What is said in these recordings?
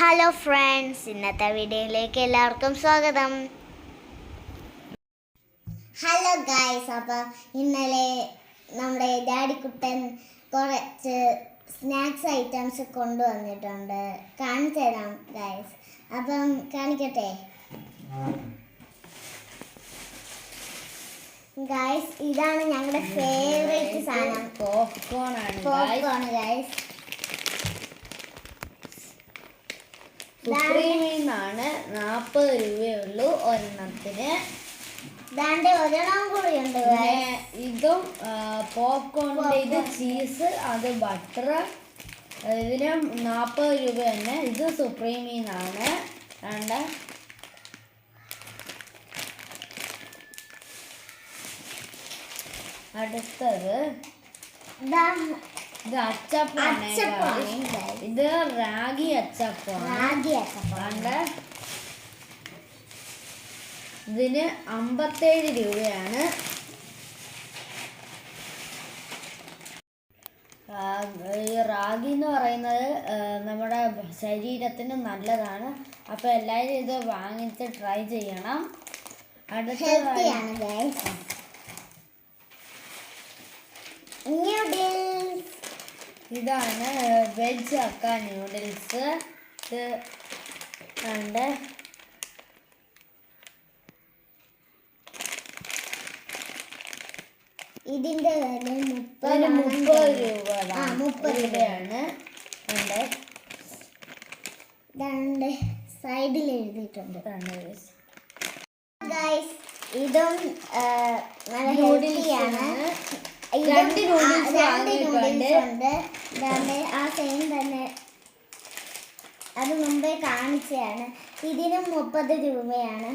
Hello friends ഇന്നത്തെ വീഡിയോയിലേക്ക് എല്ലാവർക്കും സ്വാഗതം. ഹലോ ഗായ്സ് അപ്പോൾ ഇന്നലെ നമ്മുടെ ഡാഡി കുട്ടൻ കുറച്ച് സ്നാക്സ് ഐറ്റംസ് കൊണ്ടുവന്നിട്ടുണ്ട്. കാണിച്ചു തരാം ഗായ്സ് അപ്പം കാണിക്കട്ടെ? ഗായ്സ് ഇതാണ് ഞങ്ങളുടെ ഫേവറേറ്റ് സാധനം. പോപ്കോൺ ആണ്. പോപ്കോൺ ഗായ്സ് സുപ്രീമിൽ നാപ്പത് നാൽപ്പത് രൂപയുള്ളൂ ഒരെണ്ണത്തിന്. ഒരെണ്ണം കൂടിയുണ്ട്. ഇതും പോപ്കോണിന്റെ ഇത് ചീസ് അത് ബട്ടർ. ഇതിന് നാൽപ്പത് രൂപ തന്നെ. ഇത് സുപ്രീമിന്നാണ്. വേണ്ട. അടുത്തത്. ഇത് അച്ചപ്പാണ്. ഇത് റാഗി അച്ചപ്പാണ്. ഇതിന് അമ്പത്തേഴ് രൂപയാണ്. ഈ റാഗി എന്ന് പറയുന്നത് നമ്മുടെ ശരീരത്തിന് നല്ലതാണ്. അപ്പോൾ എല്ലാവരും ഇത് വാങ്ങിച്ച് ട്രൈ ചെയ്യണം. അടുത്ത ഇതാണ് വെജ് അക്ക നൂഡിൽസ് ഇത് കണ്ട് ഇതിന്റെ വില മുപ്പത് മുപ്പത് രൂപ. മുപ്പത് രൂപയാണ് ഉണ്ട് രണ്ട് സൈഡിൽ എഴുതിയിട്ടുണ്ട്. ഗൈസ് ഇതും നല്ല ഹെൽത്തിയാണ്. രണ്ട് നൂഡിൽസ്. ഉണ്ട്. ആ സെയിം തന്നെ അത് മുമ്പേ കാണിച്ചതാണ്. ഇതിനും മുപ്പത് രൂപയാണ്.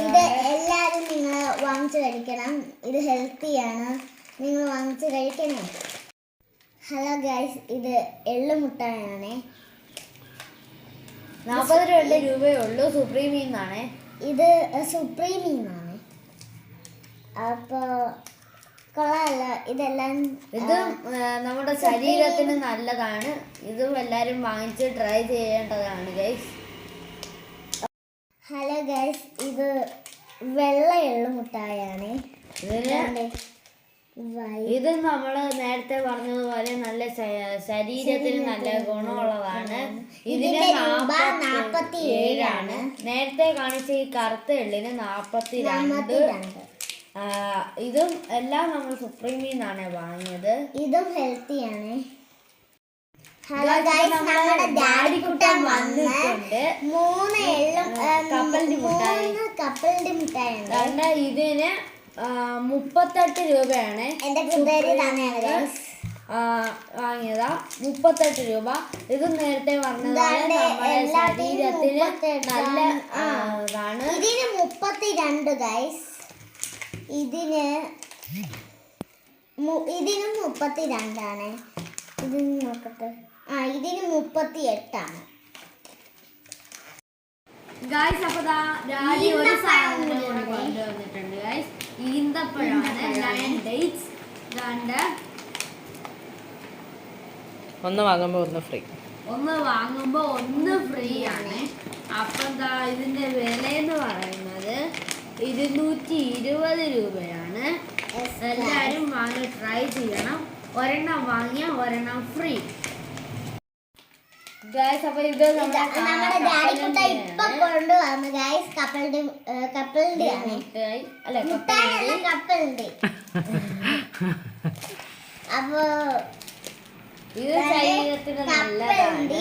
ഇത് എല്ലാവരും നിങ്ങൾ വാങ്ങിച്ചു കഴിക്കണം. ഇത് ഹെൽത്തിയാണ് നിങ്ങൾ വാങ്ങിച്ചു കഴിക്കണേ. ഹലോ ഗൈസ് ഇത് എള്ളുമുട്ടായാണേ നാൽപ്പത് രണ്ട് രൂപയേ ഉള്ളൂ സുപ്രീമിൽ നിന്നാണ് ഇത് സുപ്രീമിന്നാണ് അപ്പോൾ കൊള്ളാമല്ല ഇതെല്ലാം ഇത് നമ്മുടെ ശരീരത്തിന് നല്ലതാണ്. ഇതും എല്ലാവരും വാങ്ങിച്ച് ട്രൈ ചെയ്യേണ്ടതാണ് ഗൈസ് ഹലോ ഗൈസ് ഇത് വെള്ള എള്ളു മുട്ടായാണ് ഇത് നമ്മൾ നേരത്തെ പറഞ്ഞതുപോലെ നല്ല ശരീരത്തിന് നല്ല ഗുണമുള്ളതാണ്. ഇതിന് ഇതിന്റെ നാപ്പത്തി ഏഴാണ്. നേരത്തെ കാണിച്ച ഈ കറുത്ത എള്ളിന് നാപ്പത്തി രണ്ട്. ഇതും എല്ലാം നമ്മൾ സുപ്രീമിൽ നിന്നാണ് വാങ്ങിയത്. ഇതും ഹെൽത്തിയാണ് ഹലോ Guys, ഗൈസ് നമ്മുടെ ഡാഡി ഡാഡിക്കുട്ടൻ വന്ന് വന്നിട്ടുണ്ട്. മൂന്ന് എള്ളും കപ്പലിന്റെ മിഠായി. മൂന്ന് കപ്പലിന്റെ മിഠായി ഉണ്ട്. ഇതിന് മുപ്പത്തെട്ട് രൂപയാണ്. എന്റെ കൂട്ടുകാരി വാങ്ങിയതാ. മുപ്പത്തെട്ട് രൂപ. ഇത് നേരത്തെ വന്നതാണ് നമ്മുടെ ശരീരത്തിന് നല്ല ഇതാണ്. ഇതിന് മുപ്പത്തിരണ്ട് ഗൈസ് ഇതിന് ഇതിന് മുപ്പത്തി രണ്ടാണ് ഇതിന് നോക്കട്ടെ. ആ ഇതിന് മുപ്പത്തി എട്ടാണ് ഗായ്സ് അപ്പൊ ദാ ഡാഡി ഒരു സാധനം. കൊണ്ടുവന്നിട്ടുണ്ട് ഗായ്സ് ഈന്തപ്പഴമാണ്. നയൻ ഡേറ്റ്സ് ഒന്ന് വാങ്ങുമ്പോൾ ഒന്ന് ഫ്രീ ഒന്ന് വാങ്ങുമ്പോൾ ഒന്ന് ഫ്രീ ആണ്. അപ്പം എന്താ ഇതിന്റെ വില എന്ന് പറയുന്നത് ഇരുന്നൂറ്റി ഇരുപത് രൂപയാണ്. എല്ലാവരും വാങ്ങി ട്രൈ ചെയ്യണം. ഒരെണ്ണം വാങ്ങിയ ഒരെണ്ണം ഫ്രീ ഗായ്സ് അപ്പൊ ഇത് കൊണ്ടുവന്നു കപ്പലിന്റെ കപ്പലിന്റെ കപ്പലിന്റെ അപ്പോ ഇത് ശരീരത്തിന് നല്ലതാണ്.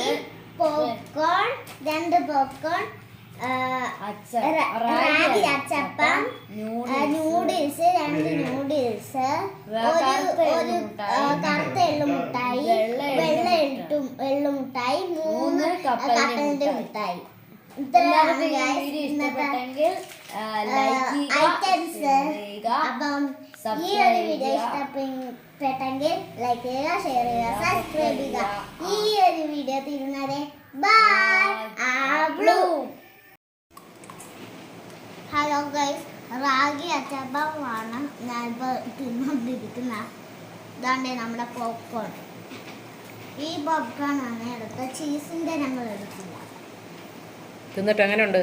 പോപ്കോൺ രണ്ട് പോപ്കോൺ അച്ചപ്പം നൂഡിൽസ്. രണ്ട് നൂഡിൽസ്. ഒരു കറുത്ത എള്ളുമുട്ടായി. വെള്ള. എട്ടും എള്ളുമുട്ടായി മൂന്ന് കപ്പലിന്റെ മുട്ടായി. അപ്പം ഈ ഒരു വീഡിയോ ഇഷ്ടപ്പെട്ടെങ്കിൽ ലൈക്ക് ചെയ്യുക ഷെയർ ചെയ്യുക സബ്സ്ക്രൈബ് ചെയ്യുക. ഈ ഒരു വീഡിയോ തീരുന്നവരെ ബൈ ആ ബ്ലൂ ഹലോ ഗൈസ് റാഗി അച്ചപ്പമാണ് ഞാനിപ്പോൾ തിന്നുകൊണ്ടിരിക്കുന്ന ഇതാണ്ട് നമ്മുടെ പോപ്കോൺ ഈ പോപ്കോൺ ആണ് എടുത്ത ചീസിന്റെ ഞങ്ങൾ എടുക്കില്ല തിന്നിട്ട് എങ്ങനെയുണ്ട്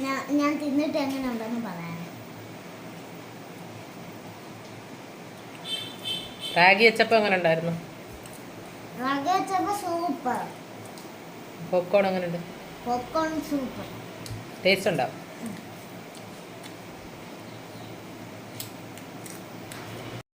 ഞാൻ ഞാൻ തിന്നിട്ട് എങ്ങനെയുണ്ടെന്ന് പറയാം. റാഗി വെച്ചപ്പോൾ എങ്ങനെ ഉണ്ടായിരുന്നു റാഗി വെച്ചപ്പോ സൂപ്പർ പോപ്കോൺ എങ്ങനെയുണ്ട് പോപ്കോൺ സൂപ്പർ ടേസ്റ്റ് ഉണ്ടാവും